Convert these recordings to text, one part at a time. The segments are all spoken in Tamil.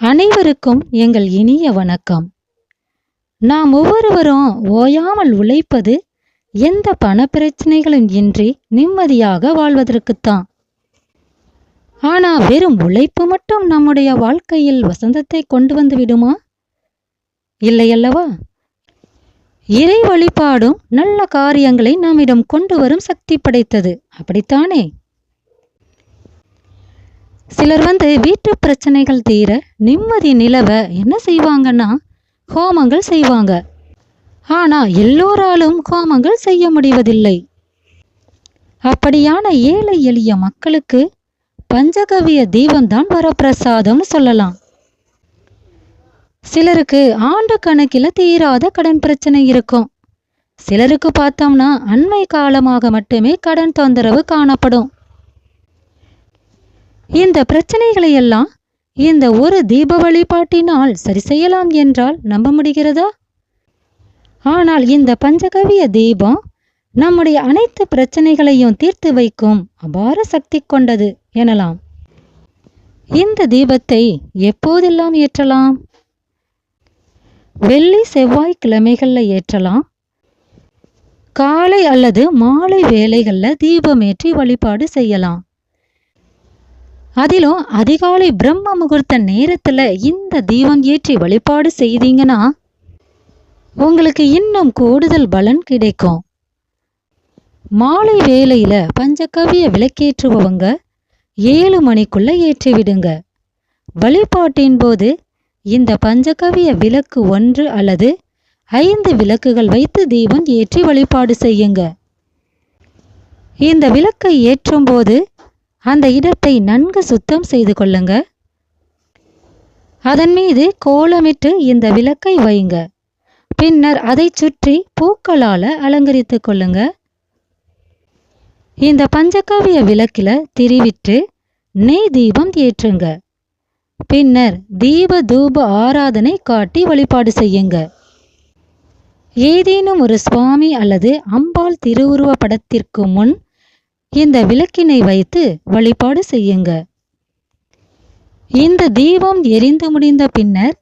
அனைவருக்கும் எங்கள் இனிய வணக்கம். நாம் ஒவ்வொருவரும் ஓயாமல் உழைப்பது எந்த பண பிரச்சனைகளும் இன்றி நிம்மதியாக வாழ்வதற்குத்தான். ஆனா வெறும் உழைப்பு மட்டும் நம்முடைய வாழ்க்கையில் வசந்தத்தை கொண்டு வந்து விடுமா? இல்லையல்லவா இறை வழிபாடும் நல்ல காரியங்களை நம்மிடம் கொண்டு வரும் சக்தி படைத்தது. அப்படித்தானே? சிலர் வந்து வீட்டு பிரச்சனைகள் தீர நிம்மதி நிலவ என்ன செய்வாங்கன்னா ஹோமங்கள் செய்வாங்க. ஆனா எல்லோராலும் ஹோமங்கள் செய்ய முடிவதில்லை. அப்படியான ஏழை எளிய மக்களுக்கு பஞ்சகவிய தீபம்தான் வரப்பிரசாதம்னு சொல்லலாம். சிலருக்கு ஆண்டு கணக்கில் தீராத கடன் பிரச்சனை இருக்கும். சிலருக்கு பார்த்தோம்னா அண்மை காலமாக மட்டுமே கடன் தொந்தரவு காணப்படும். இந்த பிரச்சனைகளை எல்லாம் இந்த ஒரு தீப வழிபாட்டினால் சரி செய்யலாம் என்றால் நம்ப முடிகிறதா? ஆனால் இந்த பஞ்சகவிய தீபம் நம்முடைய அனைத்து பிரச்சனைகளையும் தீர்த்து வைக்கும் அபார சக்தி கொண்டது எனலாம். இந்த தீபத்தை எப்போதெல்லாம் ஏற்றலாம்? வெள்ளி செவ்வாய் கிழமைகளில் ஏற்றலாம்? காலை அல்லது மாலை வேளைகள்ல தீபமேற்றி வழிபாடு செய்யலாம். அதிலும் அதிகாலை பிரம்ம முகூர்த்த நேரத்தில் இந்த தீபம் ஏற்றி வழிபாடு செய்தீங்கன்னா உங்களுக்கு இன்னும் கூடுதல் பலன் கிடைக்கும். மாலை வேளையில் பஞ்சகவிய விளக்கேற்றுபவங்க ஏழு மணிக்குள்ள ஏற்றிவிடுங்க வழிபாட்டின் போது இந்த பஞ்சகவிய விளக்கு ஒன்று அல்லது ஐந்து விளக்குகள் வைத்து தீபம் ஏற்றி வழிபாடு செய்யுங்க. இந்த விளக்கை ஏற்றும் போது அந்த இடத்தை நன்கு சுத்தம் செய்து கொள்ளுங்க. அதன் மீது கோலமிட்டு இந்த விளக்கை வைங்க. பின்னர் அதை சுற்றி பூக்களால அலங்கரித்து கொள்ளுங்க. இந்த பஞ்சகாவிய விளக்கில திரிவிட்டு நெய் தீபம் ஏற்றுங்க. பின்னர் தீப தூப ஆராதனை காட்டி வழிபாடு செய்யுங்க. ஏதேனும் ஒரு சுவாமி அல்லது அம்பாள் திருவுருவ படத்திற்கு முன் இந்த விளக்கினை வைத்து வழிபாடு செய்யுங்க. இந்த தீபம் எரிந்து முடிந்த பின்னர்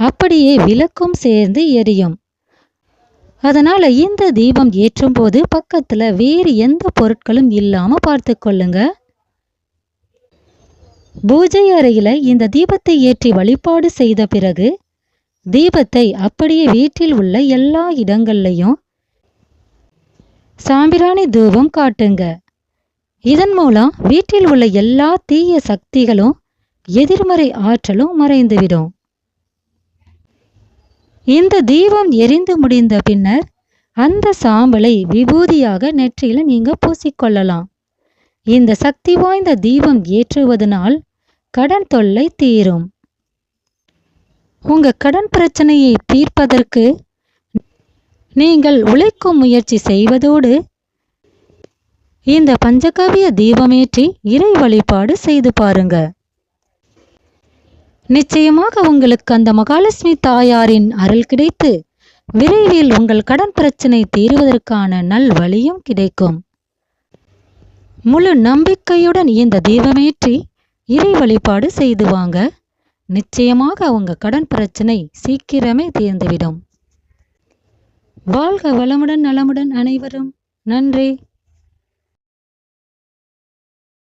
அப்படியே விளக்கும் சேர்ந்து எரியும். அதனால இந்த தீபம் ஏற்றும் போது பக்கத்துல வேறு எந்த பொருட்களும் இல்லாம பார்த்து கொள்ளுங்க. பூஜை அறையில இந்த தீபத்தை ஏற்றி வழிபாடு செய்த பிறகு தீபத்தை அப்படியே வீட்டில் உள்ள எல்லா இடங்கள்லையும் சாம்பிராணி தூபம் காட்டுங்க. இதன் மூலம் வீட்டில் உள்ள எல்லா தீய சக்திகளும் எதிர்மறை ஆற்றலும் மறைந்துவிடும். இந்த தீபம் எரிந்து முடிந்த பின்னர் அந்த சாம்பலை விபூதியாக நெற்றியில நீங்க பூசிக்கொள்ளலாம். இந்த சக்தி வாய்ந்த தீபம் ஏற்றுவதனால் கடன் தொல்லை தீரும். உங்க கடன் பிரச்சனையை தீர்ப்பதற்கு நீங்கள் உழைக்கும் முயற்சி செய்வதோடு இந்த பஞ்சகவிய தீபமேற்றி இறை வழிபாடு செய்து பாருங்க. நிச்சயமாக உங்களுக்கு அந்த மகாலட்சுமி தாயாரின் அருள் கிடைத்து விரைவில் உங்கள் கடன் பிரச்சனை தீர்வதற்கான நல் வழியும் கிடைக்கும். முழு நம்பிக்கையுடன் இந்த தீபமேற்றி இறை வழிபாடு செய்து வாங்க. நிச்சயமாக உங்க கடன் பிரச்சனை சீக்கிரமே தீர்ந்துவிடும். வாழ்க வளமுடன் நலமுடன் அனைவரும். நன்றி.